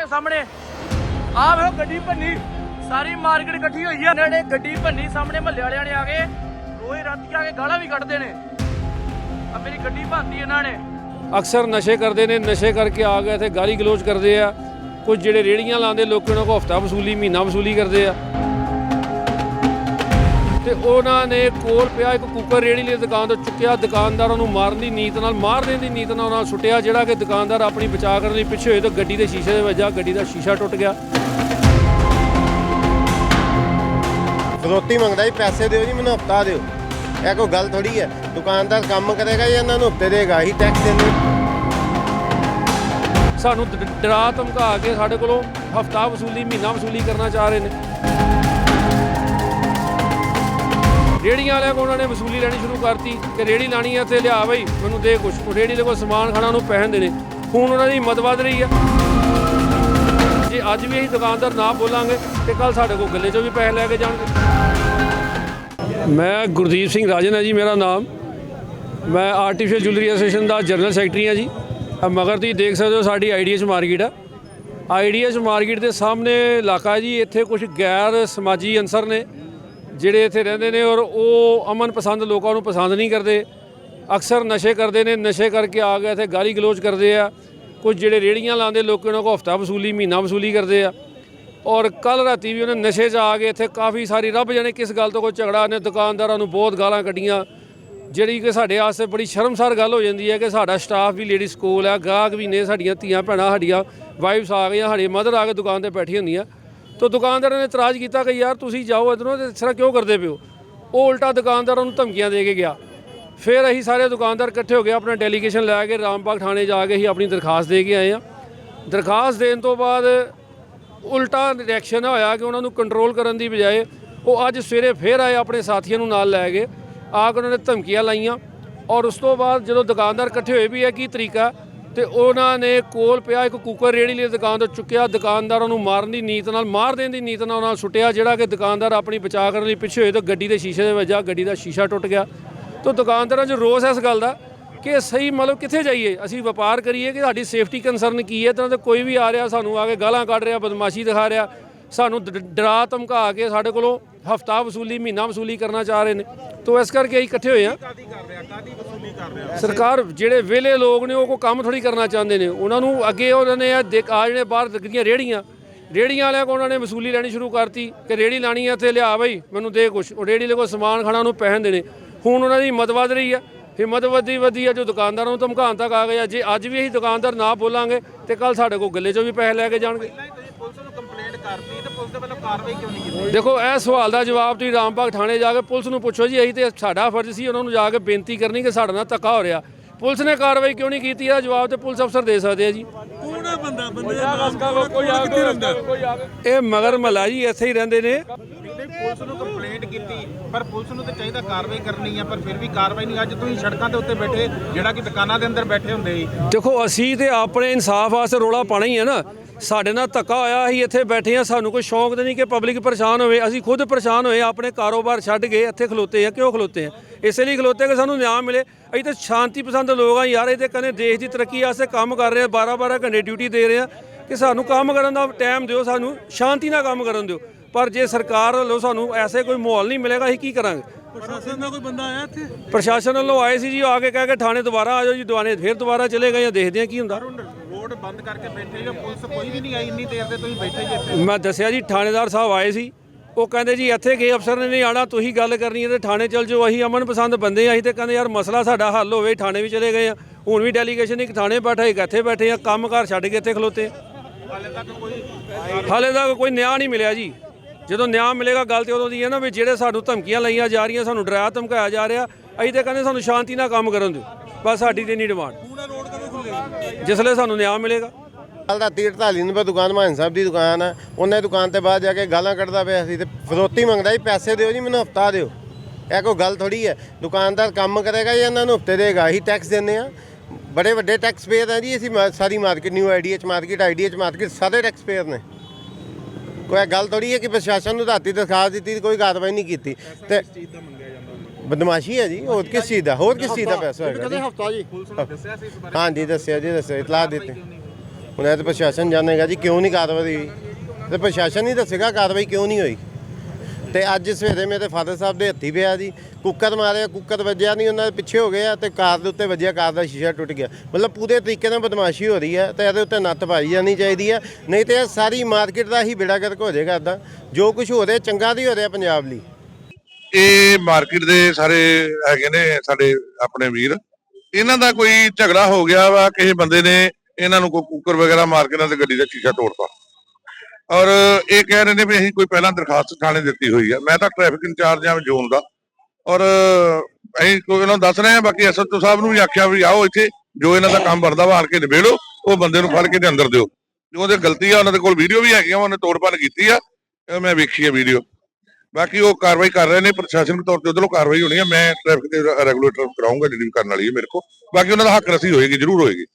ਨੇ ਸਾਹਮਣੇ। ਆਹ ਵੇਖੋ ਗੱਡੀ ਭੰਨੀ। ਸਾਰੀ ਮਾਰਕੀਟ ਇਕੱਠੀ ਹੋਈ ਆ। ਇਹਨਾਂ ਗੱਡੀ ਭੰਨੀ, ਸਾਹਮਣੇ ਮਹੱਲੇ ਵਾਲਿਆਂ ਨੇ ਆ ਕੇ। ਰੋਜ਼ ਰਾਤੀ ਆ ਕੇ ਗਾਲਾਂ ਵੀ ਕੱਢਦੇ ਨੇ। ਆ ਮੇਰੀ ਗੱਡੀ ਭੰਨਤੀ ਇਹਨਾਂ ਨੇ। ਅਕਸਰ ਨਸ਼ੇ ਕਰਦੇ ਨੇ। ਨਸ਼ੇ ਕਰਕੇ ਆ ਗਏ ਤੇ ਗਾਲੀ ਗਲੋਚ ਕਰਦੇ ਆ। ਕੁਝ ਜਿਹੜੇ ਰੇੜੀਆਂ ਲਾਉਂਦੇ, ਲੋਕਾਂ ਨੂੰ ਹਫਤਾ ਵਸੂਲੀ, ਮਹੀਨਾ ਵਸੂਲੀ ਕਰਦੇ ਆ। ਤੇ ਉਹਨਾਂ ਨੇ ਕੋਲ ਪਿਆ ਇੱਕ ਕੁੱਕਰ ਰੇੜੀ ਲਈ ਦੁਕਾਨ ਤੋਂ ਚੁੱਕਿਆ। ਦੁਕਾਨਦਾਰਾਂ ਨੂੰ ਮਾਰਨ ਦੀ ਨੀਤ ਨਾਲ ਮਾਰ ਦੇਣ ਦੀ ਨੀਤ ਨਾਲ ਉਹਨਾਂ ਸੁੱਟਿਆ ਜਿਹੜਾ ਕਿ ਦੁਕਾਨਦਾਰ ਆਪਣੀ ਬਚਾਅ ਕਰਨ ਲਈ ਪਿੱਛੇ ਹੋਏ ਤਾਂ ਗੱਡੀ ਦੇ ਸ਼ੀਸ਼ੇ ਦੇ ਵੱਜਾ ਗੱਡੀ ਦਾ ਸ਼ੀਸ਼ਾ ਟੁੱਟ ਗਿਆ। ਫਰੋਤੀ ਮੰਗਦਾ ਜੀ ਪੈਸੇ ਦਿਓ ਜੀ ਮੈਨੂੰ ਹਫਤਾ ਦਿਓ। ਇਹ ਕੋਈ ਗੱਲ ਥੋੜੀ ਹੈ। ਦੁਕਾਨਦਾਰ ਕੰਮ ਕਰੇਗਾ ਜਾਂ ਇਹਨਾਂ ਨੂੰ ਹਫ਼ਤੇ ਦੇਗਾ ਹੀ ਟੈਕਸ ਦਿੰਦੇ ਸਾਨੂੰ ਡ- ਡਰਾ ਧਮਕਾ ਕੇ ਸਾਡੇ ਕੋਲੋਂ ਹਫਤਾ ਵਸੂਲੀ ਮਹੀਨਾ ਵਸੂਲੀ ਕਰਨਾ ਚਾਹ ਰਹੇ ਨੇ। ਰੇੜੀਆਂ ਵਾਲਿਆਂ ਕੋਲ ਉਹਨਾਂ ਨੇ ਵਸੂਲੀ ਲੈਣੀ ਸ਼ੁਰੂ ਕਰਤੀ ਕਿ ਰੇੜੀ ਲਾਣੀ ਹੈ ਤੇ ਲਿਆ ਬਈ, ਮੈਨੂੰ ਦੇ ਕੁਛ। ਉਹ ਰੇੜੀ ਦੇ ਕੋਲ ਸਮਾਨ ਖਾਣਾ ਨੂੰ ਪੈਸੇ ਦੇਣੇ ਹੁਣ ਉਹਨਾਂ ਦੀ ਹਿੰਮਤ ਵੱਧ ਰਹੀ ਆ। ਜੇ ਅੱਜ ਵੀ ਅਸੀਂ ਦੁਕਾਨਦਾਰ ਨਾ ਬੋਲਾਂਗੇ, ਤੇ ਕੱਲ ਸਾਡੇ ਕੋਲ ਗੱਲੇ 'ਚੋਂ ਵੀ ਪੈਸੇ ਲੈ ਕੇ ਜਾਣਗੇ। ਮੈਂ ਗੁਰਦੀਪ ਸਿੰਘ ਰਾਜਨ ਹੈ ਜੀ, ਮੇਰਾ ਨਾਮ। ਮੈਂ ਆਰਟੀਫੀਸ਼ੀਅਲ ਜੁਐਲਰੀ ਐਸੋਸੀਏਸ਼ਨ ਦਾ ਜਨਰਲ ਸੈਕਟਰੀ ਹਾਂ ਜੀ। ਮਗਰ ਤੁਸੀਂ ਦੇਖ ਸਕਦੇ ਹੋ ਸਾਡੀ ਆਈਡੀਐਸ ਮਾਰਕੀਟ ਆ। ਆਈਡੀਐਸ ਮਾਰਕੀਟ ਦੇ ਸਾਹਮਣੇ ਇਲਾਕਾ ਜੀ, ਇੱਥੇ ਕੁਝ ਗੈਰ ਸਮਾਜੀ ਅੰਸਰ ਨੇ। ਜਿਹੜੇ ਇੱਥੇ ਰਹਿੰਦੇ ਨੇ ਔਰ ਉਹ ਅਮਨ ਪਸੰਦ ਲੋਕਾਂ ਨੂੰ ਪਸੰਦ ਨਹੀਂ ਕਰਦੇ। ਅਕਸਰ ਨਸ਼ੇ ਕਰਦੇ ਨੇ, ਨਸ਼ੇ ਕਰਕੇ ਆ ਗਏ ਇੱਥੇ ਗਾਲੀ ਗਲੋਚ ਕਰਦੇ ਆ। ਕੁਝ ਜਿਹੜੇ ਰੇੜੀਆਂ ਲਾਉਂਦੇ ਲੋਕ, ਉਹਨਾਂ ਨੂੰ ਹਫਤਾ ਵਸੂਲੀ, ਮਹੀਨਾ ਵਸੂਲੀ ਕਰਦੇ ਆ। ਔਰ ਕੱਲ ਰਾਤੀ ਵੀ ਉਹਨੇ ਨਸ਼ੇ 'ਚ ਆ ਕੇ ਇੱਥੇ ਕਾਫੀ ਸਾਰੀ ਰੱਬ ਜਾਣੇ ਕਿਸ ਗੱਲ ਤੋਂ ਕੋਈ ਝਗੜਾ ਨੇ, ਦੁਕਾਨਦਾਰਾਂ ਨੂੰ ਬਹੁਤ ਗਾਲਾਂ ਕੱਢੀਆਂ। ਜਿਹੜੀ ਕਿ ਸਾਡੇ ਵਾਸਤੇ ਬੜੀ ਸ਼ਰਮਸਾਰ ਗੱਲ ਹੋ ਜਾਂਦੀ ਹੈ ਕਿ ਸਾਡਾ ਸਟਾਫ ਵੀ ਲੇਡੀ ਸਕੂਲ ਆ, ਗਾਹਕ ਵੀ ਨੇ, ਸਾਡੀਆਂ ਧੀਆਂ ਭੈਣਾਂ, ਸਾਡੀਆਂ ਵਾਈਫਸ ਆ ਗਈਆਂ, ਸਾਡੇ ਮਦਰ ਆ ਕੇ ਦੁਕਾਨ ਤੇ ਬੈਠੀ ਹੁੰਦੀਆਂ। ਤਾਂ ਦੁਕਾਨਦਾਰਾਂ ਨੇ ਇਤਰਾਜ਼ ਕੀਤਾ ਕਿ ਯਾਰ ਤੁਸੀਂ ਜਾਓ ਇਧਰੋਂ ਤੇ ਇਸ ਤਰ੍ਹਾਂ ਕਿਉਂ ਕਰਦੇ ਪਿਓ ਉਹ ਉਲਟਾ ਦੁਕਾਨਦਾਰਾਂ ਨੂੰ ਧਮਕੀਆਂ ਦੇ ਕੇ ਗਿਆ। ਫਿਰ ਅਸੀਂ ਸਾਰੇ ਦੁਕਾਨਦਾਰ ਇਕੱਠੇ ਹੋ ਗਏ, ਆਪਣਾ ਡੈਲੀਗੇਸ਼ਨ ਲੈ ਕੇ ਰਾਮਬਾਗ ਥਾਣੇ ਜਾ ਕੇ ਅਸੀਂ ਆਪਣੀ ਦਰਖਾਸਤ ਦੇ ਕੇ ਆਏ ਆ ਦਰਖਾਸਤ ਦੇਣ ਤੋਂ ਬਾਅਦ ਉਲਟਾ ਰਿਐਕਸ਼ਨ ਹੋਇਆ ਕਿ ਉਹਨਾਂ ਨੂੰ ਕੰਟਰੋਲ ਕਰਨ ਦੀ ਬਜਾਏ ਉਹ ਅੱਜ ਸਵੇਰੇ ਫੇਰ ਆਏ ਆਪਣੇ ਸਾਥੀਆਂ ਨੂੰ ਨਾਲ ਲੈ ਕੇ। ਆ ਕੇ ਉਹਨਾਂ ਨੇ ਧਮਕੀਆਂ ਲਾਈਆਂ ਔਰ ਉਸ ਤੋਂ ਬਾਅਦ ਜਦੋਂ ਦੁਕਾਨਦਾਰ ਇਕੱਠੇ ਹੋਏ ਵੀ ਹੈ ਕੀ ਤਰੀਕਾ ਤੇ ਉਹਨਾਂ ਨੇ ਕੋਲ ਪਿਆ ਇੱਕ ਕੁੱਕਰ ਰੇੜੀ ਲਈ ਦੁਕਾਨ ਤੋਂ ਚੁੱਕਿਆ। ਦੁਕਾਨਦਾਰਾਂ ਨੂੰ ਮਾਰਨ ਦੀ ਨੀਤ ਨਾਲ, ਮਾਰ ਦੇਣ ਦੀ ਨੀਤ ਨਾਲ ਉਹਨਾਂ ਸੁੱਟਿਆ, ਜਿਹੜਾ ਕਿ ਦੁਕਾਨਦਾਰ ਆਪਣੀ ਬਚਾਅ ਕਰਨ ਲਈ ਪਿੱਛੇ ਹੋਏ ਤਾਂ ਗੱਡੀ ਦੇ ਸ਼ੀਸ਼ੇ ਦੇ ਵੱਜਾ ਗੱਡੀ ਦਾ ਸ਼ੀਸ਼ਾ ਟੁੱਟ ਗਿਆ। ਤਾਂ ਦੁਕਾਨਦਾਰਾਂ 'ਚ ਰੋਸ ਹੈ ਇਸ ਗੱਲ ਦਾ ਕਿ ਸਹੀ ਮਤਲਬ ਕਿੱਥੇ ਜਾਈਏ? ਅਸੀਂ ਵਪਾਰ ਕਰੀਏ ਕਿ ਸਾਡੀ ਸੇਫਟੀ ਕੰਸਰਨ ਕੀ ਹੈ? ਤਾਂ ਕੋਈ ਵੀ ਆ ਰਿਹਾ, ਸਾਨੂੰ ਆ ਕੇ ਗਾਲਾਂ ਕੱਢ ਰਿਹਾ, ਬਦਮਾਸ਼ੀ ਦਿਖਾ ਰਿਹਾ, ਸਾਨੂੰ ਡਰਾ ਧਮਕਾ ਕੇ ਸਾਡੇ ਕੋਲੋਂ ਹਫਤਾ ਵਸੂਲੀ, ਮਹੀਨਾ ਵਸੂਲੀ ਕਰਨਾ ਚਾਹ ਰਹੇ ਨੇ। ਤੋਂ ਇਸ ਕਰਕੇ ਅਸੀਂ ਇਕੱਠੇ ਹੋਏ ਆ ਸਰਕਾਰ ਜਿਹੜੇ ਵਿਹਲੇ ਲੋਕ ਨੇ, ਉਹ ਕੋ ਕੰਮ ਥੋੜੀ ਕਰਨਾ ਚਾਹੁੰਦੇ ਨੇ। ਉਹਨਾਂ ਨੂੰ ਅੱਗੇ ਉਹਨਾਂ ਨੇ ਆ ਆ ਜਿਹੜੇ ਬਾਹਰ ਲੱਗੀਆਂ ਰੇੜੀਆਂ ਰੇੜੀਆਂ ਵਾਲਿਆਂ ਕੋਲ ਉਹਨਾਂ ਨੇ ਵਸੂਲੀ ਲੈਣੀ ਸ਼ੁਰੂ ਕਰਤੀ ਕਿ ਰੇੜੀ ਲਾਣੀ ਹੈ ਤੇ ਲਿਆ ਬਈ, ਮੈਨੂੰ ਦੇ ਕੁਛ। ਉਹ ਰੇੜੀ ਦੇ ਕੋਲ ਸਮਾਨ ਖਾਣਾ ਨੂੰ ਪੈਸੇ ਦੇਣੇ ਹੁਣ ਉਹਨਾਂ ਦੀ ਹਿੰਮਤ ਵੱਧ ਰਹੀ ਆ। ਹਿੰਮਤ ਵਧੀ ਵਧੀ ਆ, ਜੋ ਦੁਕਾਨਦਾਰਾਂ ਨੂੰ ਧਮਕਾਉਣ ਤੱਕ ਆ ਗਿਆ ਜੇ ਅੱਜ ਵੀ ਅਸੀਂ ਦੁਕਾਨਦਾਰ ਨਾ ਬੋਲਾਂਗੇ ਤੇ ਕੱਲ ਸਾਡੇ ਕੋਲ ਗੱਲੇ 'ਚੋਂ ਵੀ ਪੈਸੇ ਲੈ ਕੇ ਜਾਣਗੇ। ਕਰਤੀ ਤੇ ਪੁਲਿਸ ਦੇ ਵੱਲੋਂ ਕਾਰਵਾਈ ਕਿਉਂ ਨਹੀਂ ਕੀਤੀ? ਦੇਖੋ ਇਹ ਸਵਾਲ ਦਾ ਜਵਾਬ ਤੁਸੀਂ ਰਾਮਬਾਗ ਥਾਣੇ ਜਾ ਕੇ ਪੁਲਿਸ ਨੂੰ ਪੁੱਛੋ ਜੀ ਅਸੀਂ ਤੇ ਸਾਡਾ ਫਰਜ਼ ਸੀ ਉਹਨਾਂ ਨੂੰ ਜਾ ਕੇ ਬੇਨਤੀ ਕਰਨੀ ਕਿ ਸਾਡੇ ਨਾਲ ਧੱਕਾ ਹੋ ਰਿਹਾ। ਪੁਲਿਸ ਨੇ ਕਾਰਵਾਈ ਕਿਉਂ ਨਹੀਂ ਕੀਤੀ? ਇਹਦਾ ਜਵਾਬ ਤੇ ਪੁਲਿਸ ਅਫਸਰ ਦੇ ਸਕਦੇ ਆ ਜੀ। ਕੌਣ ਹੈ ਬੰਦਾ? ਬੰਦੇ ਦਾ ਨਾਮ ਕੋਈ ਆ ਕਿੱਥੇ ਰਹਿੰਦਾ? ਇਹ ਮਗਰ ਮਹੱਲਾ ਜੀ ਇੱਥੇ ਹੀ ਰਹਿੰਦੇ ਨੇ। ਪੁਲਿਸ ਨੂੰ ਕੰਪਲੇਂਟ ਕੀਤੀ ਪਰ ਪੁਲਿਸ ਨੂੰ ਤਾਂ ਚਾਹੀਦਾ ਕਾਰਵਾਈ ਕਰਨੀ ਹੈ ਪਰ ਫਿਰ ਵੀ ਕਾਰਵਾਈ ਨਹੀਂ। ਅੱਜ ਤੁਸੀਂ ਸੜਕਾਂ ਦੇ ਉੱਤੇ ਬੈਠੇ ਜਿਹੜਾ ਕਿ ਦੁਕਾਨਾਂ ਦੇ ਅੰਦਰ ਬੈਠੇ ਹੁੰਦੇ ਸੀ। ਦੇਖੋ ਅਸੀਂ ਤੇ ਆਪਣੇ ਇਨਸਾਫ ਵਾਸਤੇ ਰੋਲਾ ਪਾਣਾ ਹੀ ਹੈ ਨਾ। ਸਾਡੇ ਨਾਲ ਧੱਕਾ ਹੋਇਆ ਅਸੀਂ ਇੱਥੇ ਬੈਠੇ ਆ ਸਾਨੂੰ ਕੋਈ ਸ਼ੌਂਕ ਤੇ ਨਹੀਂ ਕਿ ਪਬਲਿਕ ਪਰੇਸ਼ਾਨ ਹੋਵੇ। ਅਸੀਂ ਖੁਦ ਪਰੇਸ਼ਾਨ ਹੋਏ ਆਪਣੇ ਕਾਰੋਬਾਰ ਛੱਡ ਕੇ ਇੱਥੇ ਖਲੋਤੇ ਆ ਕਿਉਂ ਖਲੋਤੇ ਆ ਇਸੇ ਲਈ ਖਲੋਤੇ ਕਿ ਸਾਨੂੰ ਨਿਆਂ ਮਿਲੇ। ਅਸੀਂ ਤਾਂ ਸ਼ਾਂਤੀ ਪਸੰਦ ਲੋਕ ਆ ਯਾਰ ਇਹ ਤੇ ਕਹਿੰਦੇ ਦੇਸ਼ ਦੀ ਤਰੱਕੀ ਵਾਸਤੇ ਕੰਮ ਕਰ ਰਹੇ ਆ 12 12 ਘੰਟੇ ਡਿਊਟੀ ਦੇ ਰਹੇ ਆ ਕਿ ਸਾਨੂੰ ਕੰਮ ਕਰਨ ਦਾ ਟਾਈਮ ਦਿਓ ਸਾਨੂੰ ਸ਼ਾਂਤੀ ਨਾਲ ਕੰਮ ਕਰਨ ਦਿਓ। ਪਰ ਜੇ ਸਰਕਾਰ ਵੱਲੋਂ ਸਾਨੂੰ ਐਸੇ ਕੋਈ ਮਾਹੌਲ ਨਹੀਂ ਮਿਲੇਗਾ ਅਸੀਂ ਕੀ ਕਰਾਂਗੇ? ਪ੍ਰਸ਼ਾਸਨ ਦਾ ਕੋਈ ਬੰਦਾ ਆਇਆ ਇੱਥੇ? ਪ੍ਰਸ਼ਾਸਨ ਵੱਲੋਂ ਆਏ ਸੀ ਜੀ ਆ ਕੇ ਕਹਿ ਕੇ ਥਾਣੇ ਦੁਬਾਰਾ ਆ ਜਾਓ ਜੀ ਦੁਆਨੇ ਫਿਰ ਦੁਬਾਰਾ ਚਲੇ ਗਏ ਆ ਦੇਖਦੇ ਆ ਕੀ ਹੁੰਦਾ। ਰੋਡ ਬੰਦ ਕਰਕੇ ਬੈਠੇ ਹੋ? ਪੁਲਿਸ ਕੋਈ ਵੀ ਨਹੀਂ ਆਈ ਇੰਨੀ ਦੇਰ ਦੇ ਤੁਸੀਂ ਬੈਠੇ ਜੀ ਇੱਥੇ। ਮੈਂ ਦੱਸਿਆ ਜੀ ਥਾਣੇਦਾਰ ਸਾਹਿਬ ਆਏ ਸੀ। ਉਹ ਕਹਿੰਦੇ ਜੀ ਇੱਥੇ ਗਏ ਅਫਸਰ ਨੇ ਨਹੀਂ ਆਣਾ ਤੁਸੀਂ ਗੱਲ ਕਰਨੀ ਹੈ ਤੇ ਥਾਣੇ ਚਲ ਜਾਓ। ਅਸੀਂ ਅਮਨ ਪਸੰਦ ਬੰਦੇ ਆ ਅਸੀਂ ਤੇ ਕਹਿੰਦੇ ਯਾਰ ਮਸਲਾ ਸਾਡਾ ਹੱਲ ਹੋਵੇ ਥਾਣੇ ਵੀ ਚਲੇ ਗਏ ਆ। ਹੁਣ ਵੀ ਡੈਲੀਗੇਸ਼ਨ ਇੱਕ ਥਾਣੇ ਬੈਠਾ ਇੱਕ ਇੱਥੇ ਬੈਠੇ ਆ ਕੰਮਕਾਰ ਛੱਡ ਕੇ ਇੱਥੇ ਖਲੋਤੇ ਹਾਲੇ ਤੱਕ ਕੋਈ ਹਾਲੇ ਤੱਕ ਕੋਈ ਨਿਆਂ ਨਹੀਂ ਮਿਲਿਆ ਜੀ। ਜਦੋਂ ਨਿਆਂ ਮਿਲੇਗਾ ਗੱਲ ਤੇ ਉਦੋਂ ਦੀ ਹੈ ਨਾ ਵੀ ਜਿਹੜੇ ਸਾਨੂੰ ਧਮਕੀਆਂ ਲਾਈਆਂ ਜਾ ਰਹੀਆਂ ਸਾਨੂੰ ਡਰਾਇਆ ਧਮਕਾਇਆ ਜਾ ਰਿਹਾ ਅਸੀਂ ਤੇ ਕਹਿੰਦੇ ਸਾਨੂੰ ਸ਼ਾਂਤੀ ਨਾਲ ਕੰਮ ਕਰਨ ਦਿਓ। ਬਸ ਸਾਡੀ ਤੇ ਨਹੀਂ ਡਿਮਾਂਡ ਜਿਸਲੇ ਸਾਨੂੰ ਨਿਆਂ ਮਿਲੇਗਾ। ਕੱਲ ਦਾ 48 ਨੰਬਰ ਦੁਕਾਨ ਮਾਨ ਸਾਹਿਬ ਦੀ ਦੁਕਾਨ ਹੈ ਉਹਨੇ ਦੁਕਾਨ ਤੇ ਬਾਅਦ ਜਾ ਕੇ ਗਾਲਾਂ ਕੱਢਦਾ ਪਿਆ ਸੀ ਤੇ ਫਰੋਤੀ ਮੰਗਦਾ ਜੀ ਪੈਸੇ ਦਿਓ ਜੀ ਮੈਨੂੰ ਹਫਤਾ ਦਿਓ। ਇਹ ਕੋਈ ਗੱਲ ਥੋੜੀ ਹੈ। ਦੁਕਾਨਦਾਰ ਕੰਮ ਕਰੇਗਾ ਜਾਂ ਇਹਨਾਂ ਨੂੰ ਹਫ਼ਤੇ ਦੇਗਾ? ਹੀ ਟੈਕਸ ਦਿੰਦੇ ਆ ਬੜੇ ਵੱਡੇ ਟੈਕਸ ਪੇਅਰ ਆ ਜੀ ਅਸੀਂ ਮਾ- ਸਾਰੀ market new IDH market IDH market ਸਾਰੇ ਟੈਕਸ ਪੇਅਰ ਨੇ। ਕੋਈ ਇਹ ਗੱਲ ਥੋੜੀ ਹੈ ਕਿ ਪ੍ਰਸ਼ਾਸਨ ਨੂੰ ਰਾਤੀ ਦਰਖਾਸਤ ਦਿੱਤੀ ਕੋਈ ਕਾਰਵਾਈ ਨਹੀਂ ਕੀਤੀ। ਤੇ ਬਦਮਾਸ਼ੀ ਹੈ ਜੀ ਹੋਰ ਕਿਸ ਚੀਜ਼ ਦਾ ਹੋਰ ਕਿਸ ਚੀਜ਼ ਦਾ ਪੈਸਾ ਹੋਏਗਾ ਜੀ? ਪੁਲਿਸ ਨੂੰ ਦੱਸਿਆ ਸੀ ਇਸ ਬਾਰੇ? ਹਾਂਜੀ ਦੱਸਿਆ ਜੀ ਦੱਸਿਆ ਇਤਲਾਹ ਦਿੱਤੀ। ਹੁਣ ਇਹ ਤਾਂ ਪ੍ਰਸ਼ਾਸਨ ਜਾਣੇਗਾ ਜੀ ਕਿਉਂ ਨਹੀਂ ਕਾਰਵਾਈ ਹੋਈ? ਤੇ ਪ੍ਰਸ਼ਾਸਨ ਹੀ ਦੱਸੇਗਾ ਕਾਰਵਾਈ ਕਿਉਂ ਨਹੀਂ ਹੋਈ? ਤੇ ਅੱਜ ਸਵੇਰੇ ਮੇਰੇ ਫਾਦਰ ਸਾਹਿਬ ਦੇ ਹੱਥੀ ਪਿਆ ਜੀ ਕੁੱਕਰ ਮਾਰਿਆ ਕੁੱਕਰ ਵੱਜਿਆ ਨਹੀਂ ਉਹਨਾਂ ਦੇ ਪਿੱਛੇ ਹੋ ਗਏ ਆ ਤੇ ਕਾਰ ਦੇ ਉੱਤੇ ਵੱਜਿਆ ਕਾਰ ਦਾ ਸ਼ੀਸ਼ਾ ਟੁੱਟ ਗਿਆ। ਮਤਲਬ ਪੂਰੇ ਤਰੀਕੇ ਨਾਲ ਬਦਮਾਸ਼ੀ ਹੋ ਰਹੀ ਹੈ ਤੇ ਇਹਦੇ ਉੱਤੇ ਨੱਥ ਪਾਈ ਜਾਣੀ ਚਾਹੀਦੀ ਹੈ ਨਹੀਂ ਤੇ ਇਹ ਸਾਰੀ ਮਾਰਕੀਟ ਦਾ ਹੀ ਬੇੜਾ ਗਰਕ ਹੋ ਜਾਏਗਾ ਇਦਾਂ ਜੋ ਕੁਝ ਹੋ ਰਿਹਾ ਚੰਗਾ ਨਹੀਂ ਹੋ ਰਿਹਾ ਪੰਜਾਬ ਲਈ। ਇਹ ਮਾਰਕੀਟ ਦੇ ਸਾਰੇ ਹੈਗੇ ਨੇ ਸਾਡੇ ਆਪਣੇ ਵੀਰ। ਇਹਨਾਂ ਦਾ ਕੋਈ ਝਗੜਾ ਹੋ ਗਿਆ ਵਾ, ਕਿਸੇ ਬੰਦੇ ਨੇ ਇਹਨਾਂ ਨੂੰ ਕੋਈ ਕੁੱਕਰ ਵਗੈਰਾ ਮਾਰ ਕੇ ਇਹਨਾਂ ਦੀ ਗੱਡੀ ਦਾ ਸ਼ੀਸ਼ਾ ਤੋੜਤਾ। ਔਰ ਇਹ ਕਹਿ ਰਹੇ ਨੇ ਵੀ ਅਸੀਂ ਕੋਈ ਪਹਿਲਾਂ ਦਰਖਾਸਤ ਥਾਣੇ ਦਿੱਤੀ ਹੋਈ ਆ। ਮੈਂ ਤਾਂ ਟ੍ਰੈਫਿਕ ਇੰਚਾਰਜ ਹਾਂ ਜ਼ੋਨ ਦਾ। ਔਰ ਅਸੀਂ ਕੋਈ ਉਹਨਾਂ ਨੂੰ ਦੱਸ ਰਹੇ ਹਾਂ, ਬਾਕੀ ਐਸਐਚਓ ਸਾਹਿਬ ਨੂੰ ਵੀ ਆਖਿਆ ਵੀ ਆਓ ਇੱਥੇ, ਜੋ ਇਹਨਾਂ ਦਾ ਕੰਮ ਬਣਦਾ ਵਾ ਆਣ ਕੇ ਨਿਬੇੜੋ, ਉਹ ਬੰਦੇ ਨੂੰ ਫੜ ਕੇ ਤੇ ਅੰਦਰ ਦਿਓ। ਜੋ ਉਹਦੇ ਗਲਤੀ ਆ, ਉਹਨਾਂ ਦੇ ਕੋਲ ਵੀਡੀਓ ਵੀ ਹੈਗੀ ਆ ਉਹਨੇ ਤੋੜ ਤੋੜਪਾਨ ਕੀਤੀ ਆ। ਮੈਂ ਵੇਖੀ ਆ ਵੀਡੀਓ। ਬਾਕੀ ਉਹ ਕਾਰਵਾਈ ਕਰ ਰਹੇ ਨੇ ਪ੍ਰਸ਼ਾਸਨਿਕ ਤੌਰ ਤੇ ਉਧਰੋਂ ਕਾਰਵਾਈ ਹੋਣੀ ਹੈ ਮੈਂ ਟ੍ਰੈਫਿਕ ਦੇ ਰੈਗੂਲੇਟਰ ਕਰਾਉਂਗਾ ਡਿਲੀਵਰ ਕਰਨ ਵਾਲੀ ਹੈ ਮੇਰੇ ਕੋਲ। ਬਾਕੀ ਉਹਨਾਂ ਦਾ ਹੱਕ ਰਸੀ ਹੋਏਗੀ, ਜ਼ਰੂਰ ਹੋਏਗੀ।